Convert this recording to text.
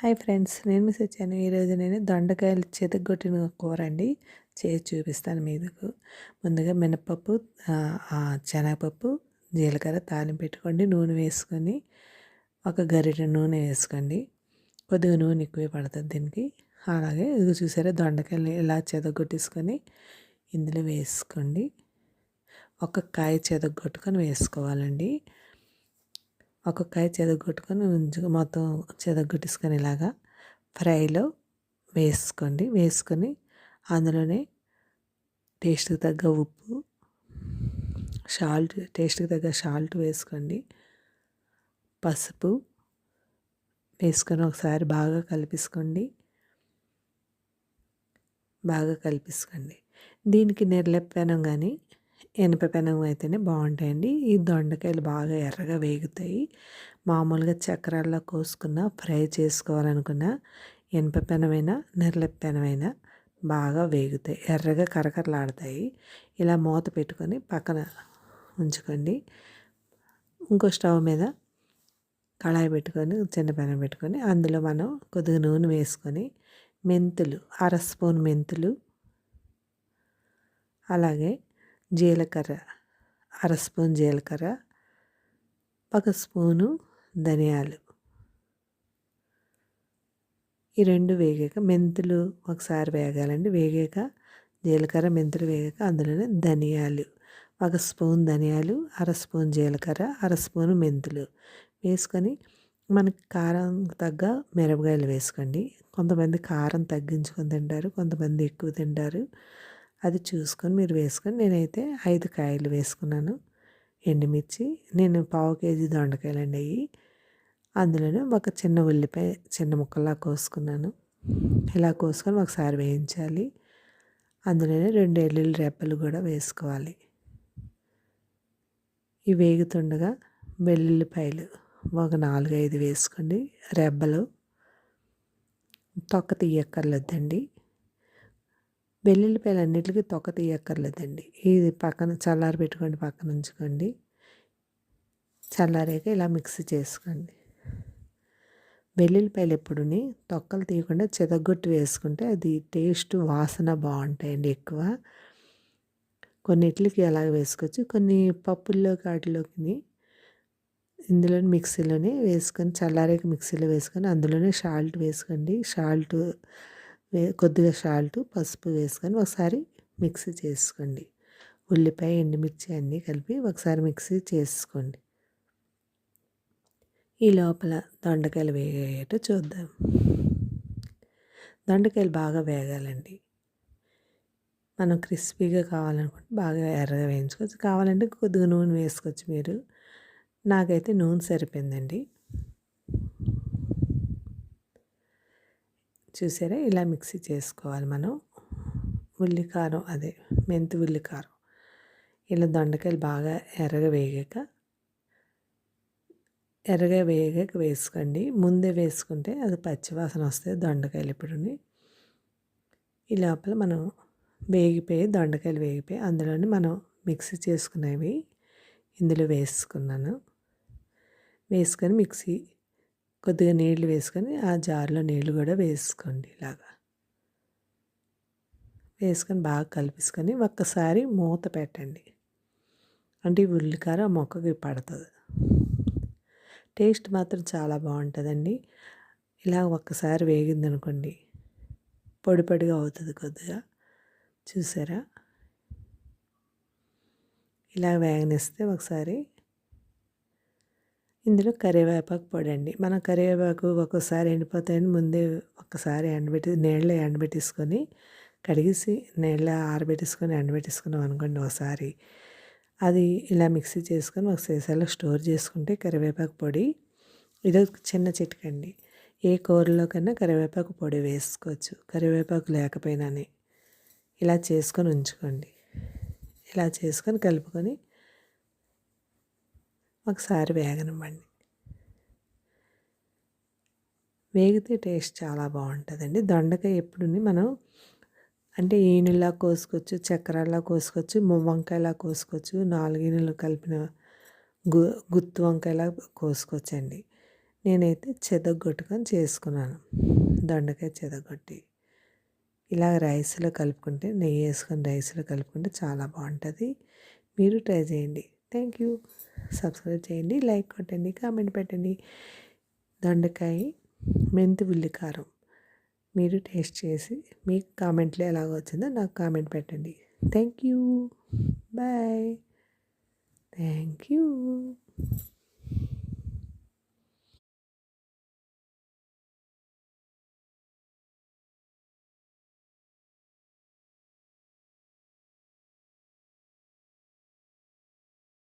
Hi friends నేను miss వచ్చాను ఈరోజు నేను దొండకాయలు చెతగొట్టిన కూర అండి చేసి చూపిస్తాను మీకు ముందుగా మినపప్పు శనగపప్పు జీలకర్ర తాలింపు పెట్టుకోండి. నూనె వేసుకొని ఒక గరిటె నూనె వేసుకోండి. కొద్దిగా నూనె ఎక్కువ పడుతుంది దీనికి. అలాగే ఇది చూసారా దొండకాయలు ఇలా చెదగొట్టేసుకొని ఇందులో వేసుకోండి. ఒక కాయ చెదగొట్టుకొని వేసుకోవాలండి. ఒక్కొక్కాయ చెదగొట్టుకొని ఉంచు మొత్తం చెదగొట్టేసుకొని ఇలాగా ఫ్రైలో వేసుకోండి. వేసుకొని అందులోనే టేస్ట్కి తగ్గ ఉప్పు సాల్ట్ టేస్ట్కి తగ్గ సాల్ట్ వేసుకోండి. పసుపు వేసుకొని ఒకసారి బాగా కలిపేసుకోండి. బాగా కలిపేసుకోండి. దీనికి నిర్లెప్పానం కానీ ఎనప పెనం అయితేనే బాగుంటాయండి. ఈ దొండకాయలు బాగా ఎర్రగా వేగుతాయి. మామూలుగా చక్రాల్లో కోసుకున్న ఫ్రై చేసుకోవాలనుకున్న ఎనప పెనమైనా నెర్లెప్ప పెనమైనా బాగా వేగుతాయి. ఎర్రగా కరకరలాడతాయి. ఇలా మూత పెట్టుకొని పక్కన ఉంచుకోండి. ఇంకో స్టవ్ మీద కళాయి పెట్టుకొని చిన్న పెనం పెట్టుకొని అందులో మనం కొద్దిగా నూనె వేసుకొని మెంతులు అర స్పూన్ మెంతులు అలాగే జీలకర్ర అర స్పూన్ జీలకర్ర ఒక స్పూను ధనియాలు. ఈ రెండు వేగాక మెంతులు ఒకసారి వేగాలండి. వేగాక జీలకర్ర మెంతులు వేగాక అందులోనే ధనియాలు. ఒక స్పూన్ ధనియాలు అర స్పూన్ జీలకర్ర అర స్పూన్ మెంతులు వేసుకొని మనకి కారం తగ్గ మిరపకాయలు వేసుకోండి. కొంతమంది కారం తగ్గించుకొని తింటారు కొంతమంది ఎక్కువ తింటారు. అది చూసుకొని మీరు వేసుకొని నేనైతే ఐదు కాయలు వేసుకున్నాను. ఎండుమిర్చి నేను పావు కేజీ దొండకాయలు అండి అయ్యి. అందులోనే ఒక చిన్న ఉల్లిపాయ చిన్న ముక్కలా కోసుకున్నాను. ఇలా కోసుకొని ఒకసారి వేయించాలి. అందులోనే రెండు ఎల్లుల్లి రెప్పలు కూడా వేసుకోవాలి. ఇవి వేగుతుండగా వెల్లుల్లిపాయలు ఒక నాలుగు ఐదు వేసుకోండి. రెబ్బలు తొక్క తీయక్కర్లేదండి. వెల్లుల్లిపాయలు అన్నిటికీ తొక్క తీయక్కర్లేదండి. ఇది పక్కన చల్లారి పెట్టుకోండి పక్కన ఉంచుకోండి. చల్లారాక ఇలా మిక్సీ చేసుకోండి. వెల్లుల్లిపాయలు ఎప్పుడుని తొక్కలు తీయకుండా చెదగొట్టి వేసుకుంటే అది టేస్ట్ వాసన బాగుంటాయండి ఎక్కువ. కొన్నిట్లకి అలాగ వేసుకోవచ్చు కొన్ని పప్పుల్లో కాటిలోకి ఇందులో మిక్సీలోనే వేసుకొని చల్లారేక మిక్సీలో వేసుకొని అందులోనే సాల్ట్ వేసుకోండి. సాల్ట్ కొద్దిగా సాల్ట్ పసుపు వేసుకొని ఒకసారి మిక్సీ చేసుకోండి. ఉల్లిపాయ ఎండుమిర్చి అన్నీ కలిపి ఒకసారి మిక్సీ చేసుకోండి. ఈ లోపల దొండకాయలు వేగేట చూద్దాం. దొండకాయలు బాగా వేగాలండి. మనం క్రిస్పీగా కావాలనుకుంటే బాగా ఎర్రగా వేయించుకోవచ్చు. కావాలంటే కొద్దిగా నూనె వేసుకోవచ్చు మీరు. నాకైతే నూనె సరిపోయిందండి. చూసారా? ఇలా మిక్సీ చేసుకోవాలి మనం. ఉల్లికారం అదే మెంతి ఉల్లికారం ఇలా దొండకాయలు బాగా ఎర్రగా వేగాక ఎర్రగా వేగాక వేసుకోండి. ముందే వేసుకుంటే అది పచ్చివాసన వస్తుంది దొండకాయలు ఇప్పుడుని. ఈ లోపల మనం వేగిపోయి దొండకాయలు వేగిపోయి అందులోని మనం మిక్సీ చేసుకునేవి ఇందులో వేసుకున్నాను. వేసుకొని మిక్సీ కొద్దిగా నీళ్ళు వేసుకొని ఆ జార్లో నీళ్ళు కూడా వేసుకోండి ఇలాగా. వేసుకొని బాగా కలిపిసుకొని ఒక్కసారి మూత పెట్టండి. అంటే ఉల్లికార మొక్కకి పడుతుంది. టేస్ట్ మాత్రం చాలా బాగుంటుందండి. ఇలా ఒక్కసారి వేగింది అనుకోండి పొడి పొడిగా అవుతుంది కొద్దిగా. చూసారా? ఇలా వేగనిస్తే ఒకసారి ఇందులో కరివేపాకు పొడి అండి మనం కరివేపాకు ఒక్కోసారి ఎండిపోతాయని ముందే ఒక్కసారి ఎండబెట్టి నీళ్ళలో ఎండబెట్టేసుకొని కడిగేసి నీళ్ళ ఆరబెట్టేసుకొని ఎండబెట్టేసుకున్నాం అనుకోండి ఒకసారి అది ఇలా మిక్సీ చేసుకొని ఒక సీసాలో స్టోర్ చేసుకుంటే కరివేపాకు పొడి ఇది చిన్న చిట్కండి. ఏ కూరలో కన్నా కరివేపాకు పొడి వేసుకోవచ్చు. కరివేపాకు లేకపోయినానే ఇలా చేసుకొని ఉంచుకోండి. ఇలా చేసుకొని కలుపుకొని ఒకసారి వేగనివ్వండి. వేగితే టేస్ట్ చాలా బాగుంటుందండి. దొండకాయ ఎప్పుడు మనం అంటే ఈనులా కోసుకోవచ్చు చక్రాల్లా కోసుకోవచ్చు వంకాయలా కోసుకోవచ్చు నాలుగీనులు కలిపిన గు గుత్తు వంకాయలా కోసుకోవచ్చండి. నేనైతే చెదగొట్టుకొని చేసుకున్నాను. దొండకాయ చెదగొట్టి. ఇలా రైస్లో కలుపుకుంటే నెయ్యి వేసుకొని రైస్లో కలుపుకుంటే చాలా బాగుంటుంది. మీరు ట్రై చేయండి. థ్యాంక్ యూ సబ్స్క్రైబ్ చేయండి లైక్ కొట్టండి కామెంట్ పెట్టండి. దొండకాయ మెంతి ఉల్లి కారం మీరు టేస్ట్ చేసి మీకు కామెంట్లో ఎలాగ వచ్చిందో నాకు కామెంట్ పెట్టండి. Thank you. Bye. Thank you.